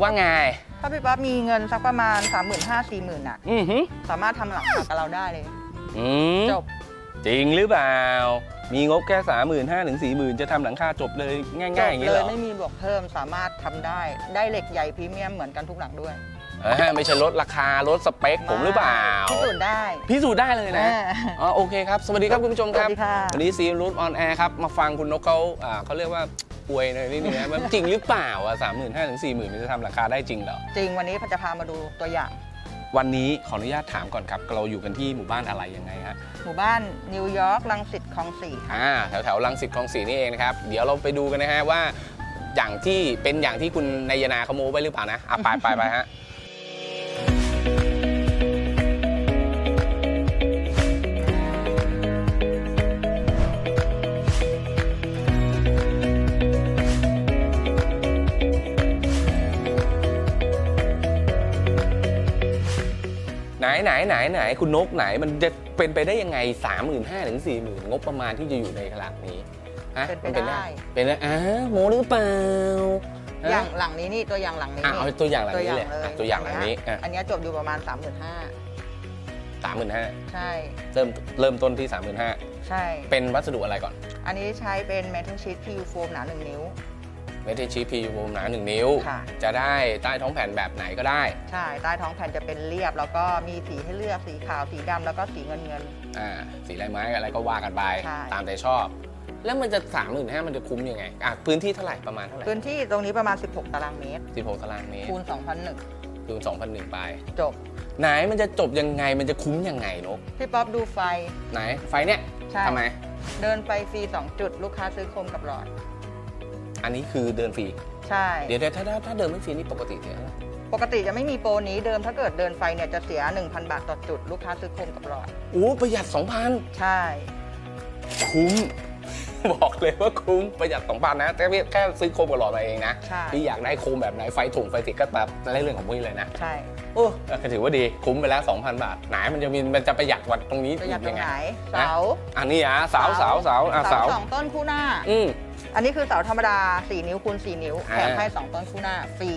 ว่าไง ถ้าพี่ป๊อปมีเงินสักประมาณ 3 5 0 0 0 4 0 0 0อะ อือหือสามารถทำหลังคากับเราได้เลย อืมจบ จริงหรือเปล่า มีงบแค่สามหมื่นห้าถึงสี่หมื่นจะทำหลังคาจบเลยง่ายๆจอบย่างนี้เลเหรยอไม่มีบวกเพิ่มสามารถทำได้ได้เหล็กใหญ่พรีเมียมเหมือนกันทุกหลังด้วยอ่าไม่ใช่ลดราคาลดสเปคผมหรือเปล่า พิสูจน์ได้พิสูจน์ได้เลยนะอ่าอ๋อโอเคครับ สวัสดีครับคุณผู้ชมครับสวัสดีค่ะ วันนี้ซีรูทออนแอร์ครับ มาฟังคุณนกเขาอ่าเขาเรียกว่า อวยหน่อยนิดนึงนะมันจริงหรือเปล่าอะสามหมื่นห้าถึงสี่หมื่นมันจะทำราคาได้จริงเหรอ จริงวันนี้จะพามาดูตัวอย่าง วันนี้ขออนุญาตถามก่อนครับ เราอยู่กันที่หมู่บ้านอะไรยังไงฮะ หมู่บ้านนิวยอร์กลังสิตคลองสี่ค่ะ อ่าแถวแถวๆรังสิตคลองสีนี่เองนะครับ เดี๋ยวเราไปดูกันนะฮะว่า อย่างที่เป็นอย่างที่คุณนายนาเขาโม้ไว้หรือเปล่านะอะไปไปไปฮะ ไหนไหนไหนไหนคุณนกไหนมันจะเป็นไปได้ยังไง 3 5 0 0 0ถึง4 0 0 0 0 งบประมาณที่จะอยู่ในขนาดนี้ฮะเป็นไปมัได้ เป็นได้อ่าโมหรือเปล่าฮะอย่างหลังนี้นี่ตัวอย่างหลังนี้อะเอาตัวอย่างหลังตัวนี้อย่างเลยเลยอะตัวอย่างหลังนี้อะอันเนี้ยจบอยู่ประมาณ 3 5 0 0 0สามหมื่นห้าใช่เริ่มเริ่มต้นที่สามหมื่นห้าใช่เป็นวัสดุอะไรก่อน อันนี้ใช้เป็นเมทัลชีต PU โฟมหนา1นิ้ว เมทัลชีพีวงหนาหนึ่งนิ้ว ค่ะ จะได้ใต้ท้องแผ่นแบบไหนก็ได้ใช่ใต้ท้องแผ่นจะเป็นเรียบ แล้วก็มีสีให้เลือกสีขาวสีดำแล้วก็สีเงินเงิน อ่าสีลายไม้อะไรก็ว่ากันไป ใช่ ตามใจชอบ แล้วมันจะสามหมื่นห้ามันจะคุ้มยังไงอะพื้นที่เท่าไหร่ประมาณเท่าไหร่พื้นที่ตรงนี้ประมาณ 16 ตารางเมตร สิบหกตารางเมตรคูณ2001คูณสองพันหนึ่งไป จบ ไหนมันจะจบยังไงมันจะคุ้มยังไงนกพี่ป๊อปดูไฟ ไหนไฟเนี่ยใช่ ทำไมเดินไฟฟรี2จุด ลูกค้าซื้อโคมกับหลอด อันนี้คือเดินฟรี ใช่ เดี๋ยวเดี๋ยวถ้าถ้าถ้าเดินไม่ฟรีนี่ปกติเท่าไหร่ปกติจะไม่มีโปรนี้เดิมถ้าเกิดเดินไฟเนี่ยจะเสีย 1,000 บาทต่อจุด ลูกค้าซื้อโคมกับหลอด โอ้ประหยัด2,000ใช่คุ้ม บอกเลยว่าคุ้มประหยัด2,000นะแต่แค่ซื้อโคมกับหลอดมาเองนะใช่ ที่อยากได้โคมแบบไหนไฟถุงไฟติดก็แบบได้เรื่องของพวกนี้เลยนะใช่โอ้ก็ถือว่าดีคุ้มไปแล้ว 2,000 บาท ไหนมันจะมีมันจะประหยัดกว่าตรงนี้ประหยัดตรงไง ไหน นะ เสาอันนี้อะเสาเสาเสาอะเสาสองต้นคู่หน้า อืม อันนี้คือเสาธรรมดา 4 นิ้วคูณ4 นิ้วอ่าแถมให้ 2 ต้นคู่หน้าฟรี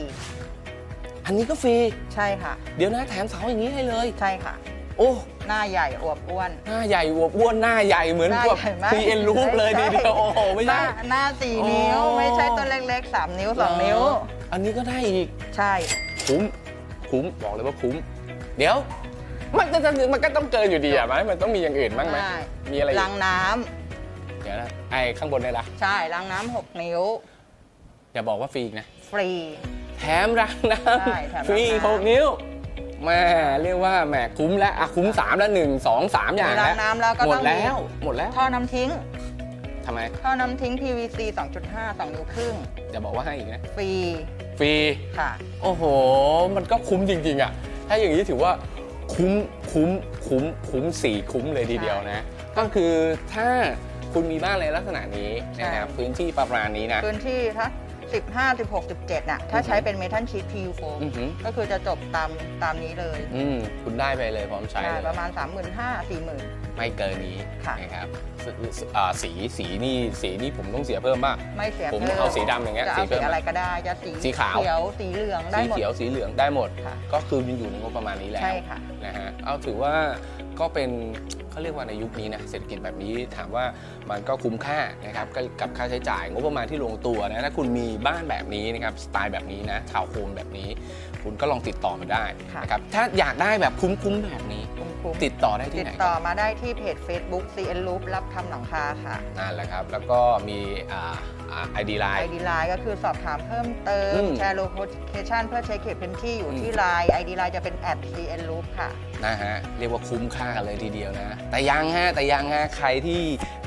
อันนี้ก็ฟรี ใช่ค่ะ เดี๋ยวนะแถมเสาอย่างนี้ให้เลย ใช่ค่ะ โอ้ หน้าใหญ่อวบอ้วน หน้าใหญ่อวบอ้วนหน้าใหญ่เหมือนหน้าแบบใหญ่มากซีเอ็นรูปเลยไม่ทีใช่เดียวโอ้โหไม่หใช่น้าหน้าสี่นิ้ว อ๋อ ไม่ใช่ต้นเล็กๆ 3 นิ้ว 2 นิ้ว อันนี้ก็ได้อีก ใช่ คุ้ม คุ้ม บอกเลยว่าคุ้ม เดี๋ยว มันก็จะมันก็ต้องเกินอยู่ดีอะไหมมันต้องมีอย่างอื่นบ้างไหมใช่มีอะไรอีรากงน้ำเดี๋ยวนะไอ้ข้างบนเนี่ยละใช่รางน้ำหกนิ้ว อย่าบอกว่าฟรีอีกนะ ฟรี แถมรางน้ใช่แถมำฟรีรางน้ำหกนิ้วแม่เรียกว่าแหมคุ้มแล้วอะคุ้มสามแล้วหนึ่งสองสามอย่างมีราแล้งวน้ำแล้วก็หมต้ดองแล้ว หมดแล้วท่อน้ำทิ้ง ทำไมท่อน้ำทิ้ง PVC 2.5 2 นิ้วครึ่ง อย่าบอกว่าให้อีกนะ ฟรีฟรี ค่ะ โอ้โห มันก็คุ้มจริง ๆอะถ้าอย่างนี้ถือว่าคุ้มคุ้มคุ้มคุ้มสี่คุ้มเลยทีเดียวนะ ก็คือถ้า คุณมีบ้านในลักษณะนี้นะครับใช่พื้นที่ประมาณนี้นะ พื้นที่ถ้า15 16 17น่ะ ถ้าใช้เป็นเมทัลชีต PU โฟมอือหือก็คือจะจบตามตามนี้เลยอืมคุณได้ไปเลยพร้อมใช้ใช่เลยประมาณ 35,000 40,000 ไม่เกินนี้ค่ะนะครับสสอ่าสีสีนี่สีนี่ผมต้องเสียเพิ่มป่ะไม่เสียผมพิ่เอาสีดำอย่างเงี้ยจะสีเอาเพิ่สีมอะไรก็ได้จะสีสีขาวเขียวสีเหลืองได้สีหมดเขียวสีเหลืองได้หมดค่ะก็คือมันอยู่ในงบประมาณนี้แล้วใช่ค่ะนะฮะเอาถือว่า ก็เป็นเขาเรียกว่าในยุคนี้นะเศรษฐกิจแบบนี้ถามว่ามันก็คุ้มค่านะครับกับกับค่าใช้จ่ายงบประมาณที่ลงตัวนะถ้าคุณมีบ้านแบบนี้นะครับสไตล์แบบนี้นะทาวน์โฮมแบบนี้ คุณก็ลองติดต่อมาได้ค่ะนะครับถ้าอยากได้แบบคุ้มๆแบบนี้คุ้มๆติดต่อได้ที่ติดไหนต่อมาได้ที่เพจ Facebook CN Loop รับทำหลังคาค่ะนั่นแหละครับ แล้วก็มีไอดีไลน์ ID Line ก็คือสอบถามเพิ่มเติมอืมแชร์โลเคชันเพื่อเช็คเขตพื้นที่อยู่อืม ที่ Line ID Line จะเป็น at CN Loop ค่ะ นะฮะเรียกว่าคุ้มค่ากันเลยทีเดียวนะ แต่ยังฮะแต่ยังฮะใครที่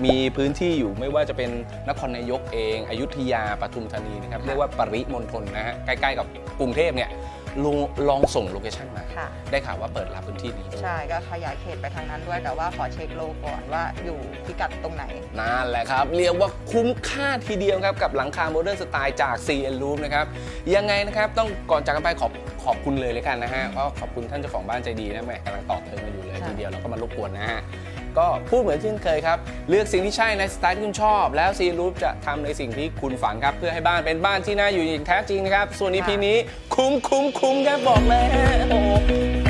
มีพื้นที่อยู่ไม่ว่าจะเป็นนครนายกเอง อยุธยาปทุมธานีนะครับค่ะเรียกว่าปริมณฑลนะฮะใกล้ๆกับกรุงเทพเนี่ย ลองลองส่งโลเคชั่นมาค่ะ ได้ข่าวว่าเปิดรับพื้นที่นี้ด้วยใช่ก็ขยายเขตไปทางนั้นด้วยแต่ว่าขอเช็คโลก่อนว่าอยู่พิกัดตรงไหน นั่นแหละครับ เรียกว่าคุ้มค่าทีเดียวครับ กับหลังคาโมเดิร์นสไตล์จาก CN Loop นะครับ ยังไงนะครับ ต้องก่อนจากกันไปขอบขอบคุณเลยเลยกันนะฮะเพราะขอบคุณท่านเจ้าของบ้านใจดีนะแม่กำลังต่อเติมมาอยู่เลยค่ะ ทีเดียวเราก็มารบกวนนะฮะ ก็พูดเหมือนเช่นเคยครับ เลือกสิ่งที่ใช่ในสไตล์ที่คุณชอบ แล้วซีรูปจะทำในสิ่งที่คุณฝันครับ เพื่อให้บ้านเป็นบ้านที่น่าอยู่อย่างแท้จริงนะครับ ส่วนอีพีนี้คุ้มคุ้มคุ้มครับบอกเลยโอ้